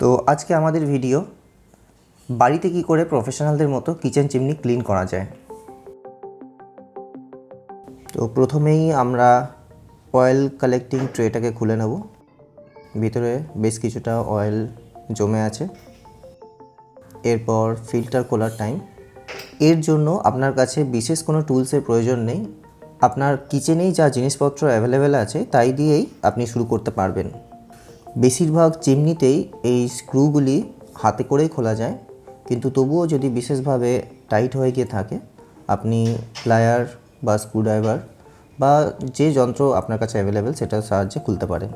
তো আজকে আমাদের ভিডিও বাড়িতে কি করে প্রফেশনালদের মতো কিচেন চিমনি ক্লিন করা যায়? তো প্রথমেই আমরা অয়েল কালেক্টিং ট্রেটাকে খুলে নেব। ভিতরে বেশ কিছুটা অয়েল জমে আছে। এরপর ফিল্টার খোলার টাইম এর জন্য আপনার কাছে বিশেষ কোনো টুলসের প্রয়োজন নেই। আপনার কিচেনেই যা জিনিসপত্র অ্যাভেলেবেল আছে, তাই দিয়েই আপনি শুরু করতে পারবেন। বেশিরভাগ চিমনিতেই এই স্ক্রুগুলি হাতে করেই খোলা যায়। কিন্তু তবুও যদি বিশেষভাবে টাইট হয়ে গিয়ে থাকে, আপনি প্লায়ার বা স্ক্রুড্রাইভার বা যে যন্ত্র আপনার কাছে অ্যাভেলেবেল সেটার সাহায্যে খুলতে পারেন।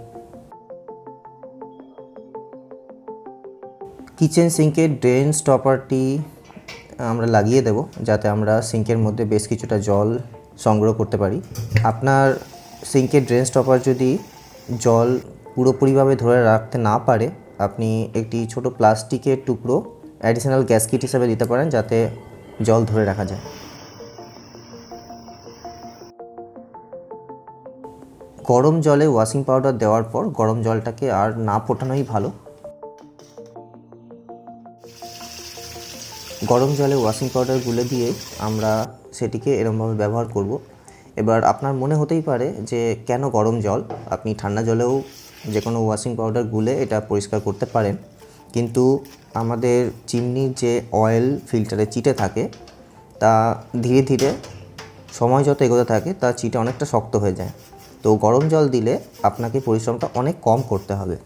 কিচেন সিঙ্কের ড্রেন স্টপারটি আমরা লাগিয়ে দেব, যাতে আমরা সিঙ্কের মধ্যে বেশ কিছুটা জল সংগ্রহ করতে পারি। আপনার সিঙ্কের ড্রেন স্টপার যদি জল পুরোপুরিভাবে ধরে রাখতে না পারে, আপনি একটি ছোট প্লাস্টিকের টুকরো অ্যাডিশনাল গ্যাস কিট হিসাবে দিতে পারেন যাতে জল ধরে রাখা যায়। গরম জলে ওয়াশিং পাউডার দেওয়ার পর গরম জলটাকে আর না ফোটানোই ভালো। গরম জলে ওয়াশিং পাউডার গুলে দিয়ে আমরা সেটিকে এরমভাবে ব্যবহার করব। এবার আপনার মনে হতেই পারে যে কেন গরম জল? আপনি ঠান্ডা জলেও যে কোনো ওয়াশিং পাউডার গুলে এটা পরিষ্কার করতে পারেন। কিন্তু আমাদের চিমনির যে অয়েল ফিল্টারে চিটে থাকে, তা ধীরে ধীরে সময় যত এগোতে থাকে তা চিটে অনেকটা শক্ত হয়ে যায়। তো গরম জল দিলে আপনাকে পরিশ্রমটা অনেক কম করতে হবে।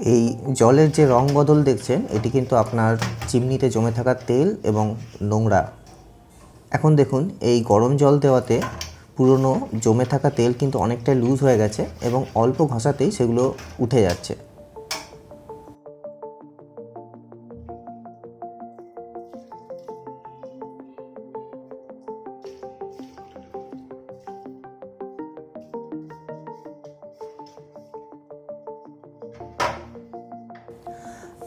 এই জলের যে রং বদল দেখছেন, এটি কিন্তু আপনার চিমনিতে জমে থাকা তেল এবং নোংরা। এখন দেখুন, এই গরম জল দেওয়াতে পুরনো জমে থাকা তেল কিন্তু অনেকটাই লুজ হয়ে গেছে এবং অল্প ঘষাতেই সেগুলো উঠে যাচ্ছে।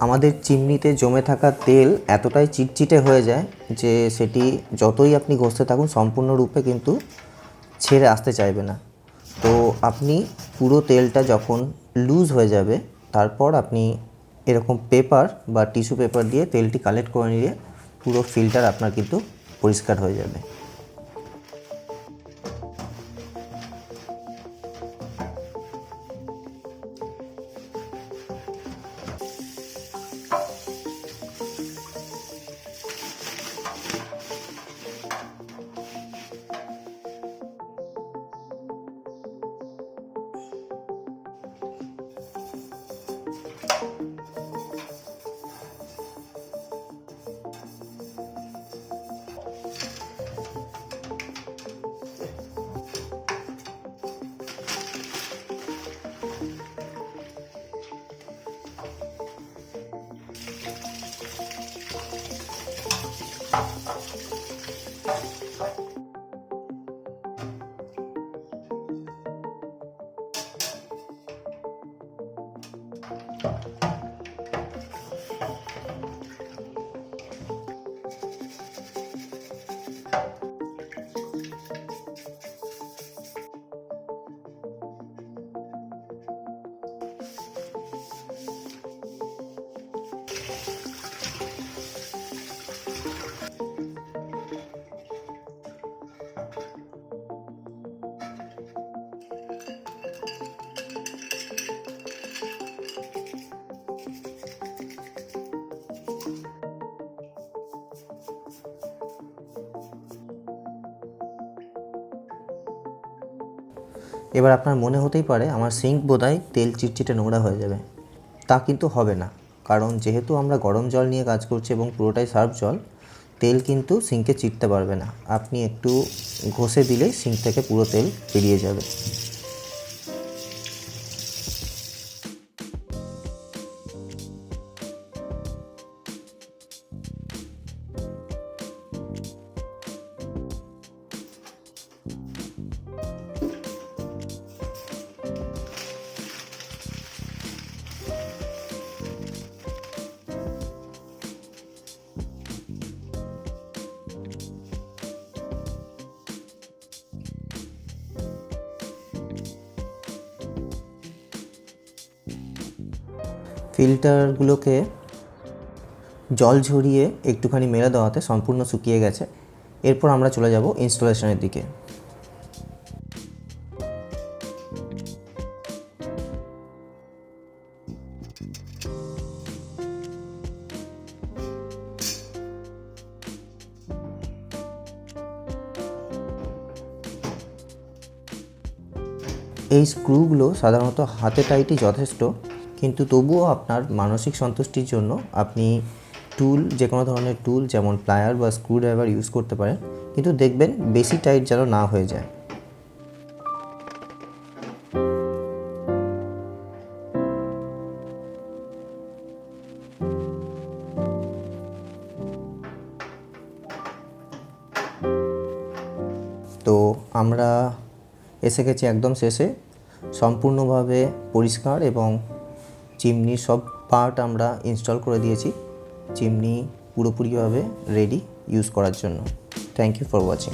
আমাদের চিমনিতে জমে থাকা তেল এতটাই চিটচিটে হয়ে যায় যে সেটি যতই আপনি ঘষতে থাকুন সম্পূর্ণরূপে কিন্তু ছেড়ে আসতে চাইবে না। তো আপনি পুরো তেলটা যখন লুজ হয়ে যাবে, তারপর আপনি এরকম পেপার বা টিস্যু পেপার দিয়ে তেলটি কালেক্ট করে নিয়ে পুরো ফিল্টার আপনার কিন্তু পরিষ্কার হয়ে যাবে। এবার আপনার মনে হতেই পারে আমার সিঙ্ক বোধহয় তেল চিটচিটে নোংরা হয়ে যাবে। তা কিন্তু হবে না, কারণ যেহেতু আমরা গরম জল নিয়ে কাজ করছি এবং পুরোটাই সার্ফ জল, তেল কিন্তু সিঙ্কে চিটতে পারবে না। আপনি একটু ঘষে দিলেই সিঙ্ক থেকে পুরো তেল বেরিয়ে যাবে। ফিল্টারগুলোকে জল ঝরিয়ে একটুখানি মেলে দেওয়াতে সম্পূর্ণ শুকিয়ে গেছে। এরপর আমরা চলে যাব ইনস্টলেশনের দিকে। এই স্ক্রুগুলো সাধারণত হাতে টাইটই যথেষ্ট। কিন্তু তবুও আপনার মানসিক সন্তুষ্টির জন্য আপনি টুল যে কোনো ধরনের টুল যেমন প্লায়ার বা স্ক্রু ড্রাইভার ইউজ করতে পারেন, কিন্তু দেখবেন বেশি টাইট যেন না হয়ে যায়। তো আমরা এসে গেছি একদম শেষে। সম্পূর্ণভাবে পরিষ্কার এবং চিমনির সব পার্ট আমরা ইনস্টল করে দিয়েছি। চিমনি পুরোপুরিভাবে রেডি ইউজ করার জন্য। Thank you for watching